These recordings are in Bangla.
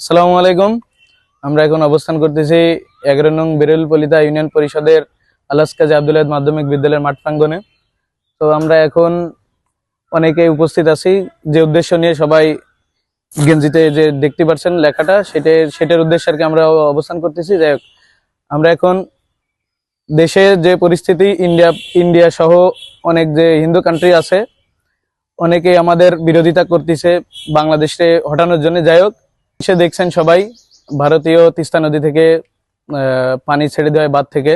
আসসালামু আলাইকুম। আমরা এখন অবস্থান করতেছি এগারো নং বেরুল পলিতা ইউনিয়ন পরিষদের আলাসকাজ আব্দুল আহাদ মাধ্যমিক বিদ্যালয়ের মাঠ প্রাঙ্গনে তো আমরা এখন অনেকে উপস্থিত আছি, যে উদ্দেশ্য নিয়ে সবাই গেঞ্জিতে যে দেখতে পাচ্ছেন লেখাটা, সেটা, সেটার উদ্দেশ্যে আর কি আমরা অবস্থান করতেছি। যাই আমরা এখন দেশে যে পরিস্থিতি, ইন্ডিয়া ইন্ডিয়া সহ অনেক যে হিন্দু কান্ট্রি আছে, অনেকে আমাদের বিরোধিতা করতেছে বাংলাদেশে হটানোর জন্য। যাই হোক সে দেখছেন সবাই ভারতীয় তিস্তা নদী থেকে পানি ছেড়ে দেওয়া বাঁধ থেকে,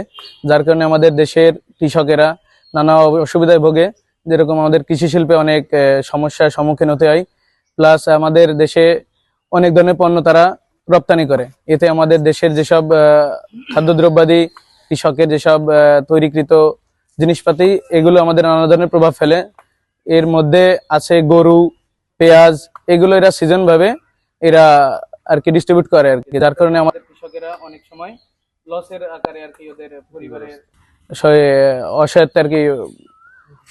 যার কারণে আমাদের দেশের কৃষকেরা নানা অসুবিধায় ভোগে। যেরকম আমাদের কৃষি শিল্পে অনেক সমস্যার সম্মুখীন হতে হয়, প্লাস আমাদের দেশে অনেক ধরনের পণ্য তারা রপ্তানি করে। এতে আমাদের দেশের যেসব খাদ্যদ্রব্যাদি, কৃষকের যেসব তৈরিকৃত জিনিসপাতি, এগুলো আমাদের নানা ধরনের প্রভাব ফেলে। এর মধ্যে আছে গরু, পেঁয়াজ, এগুলো এরা সিজন ভাবে এরা আর কি ডিস্ট্রিবিউট করে আর কি যার কারণে আমাদের কৃষকেরা অনেক সময় লসের আকারে আর কি ওদের পরিবারের অসহায়ত্বে আর কি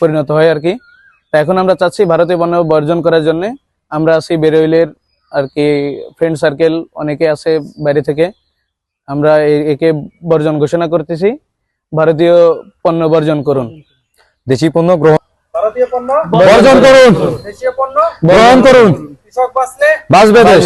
পরিণত হয় আর কি তা এখন আমরা চাচ্ছি ভারতীয় পণ্য বর্জন করার জন্য। আমরা আছি বেরোইলের আর কি ফ্রেন্ড সার্কেল অনেকে আছে বাইরে থেকে। আমরা একে বর্জন ঘোষণা করতেছি। ভারতীয় পণ্য বর্জন করুন। দেশি পণ্য গ্রহণ বর্জন করুন। দেশীয় পণ্য গ্রহণ করুন। বাঁচবে দেশ।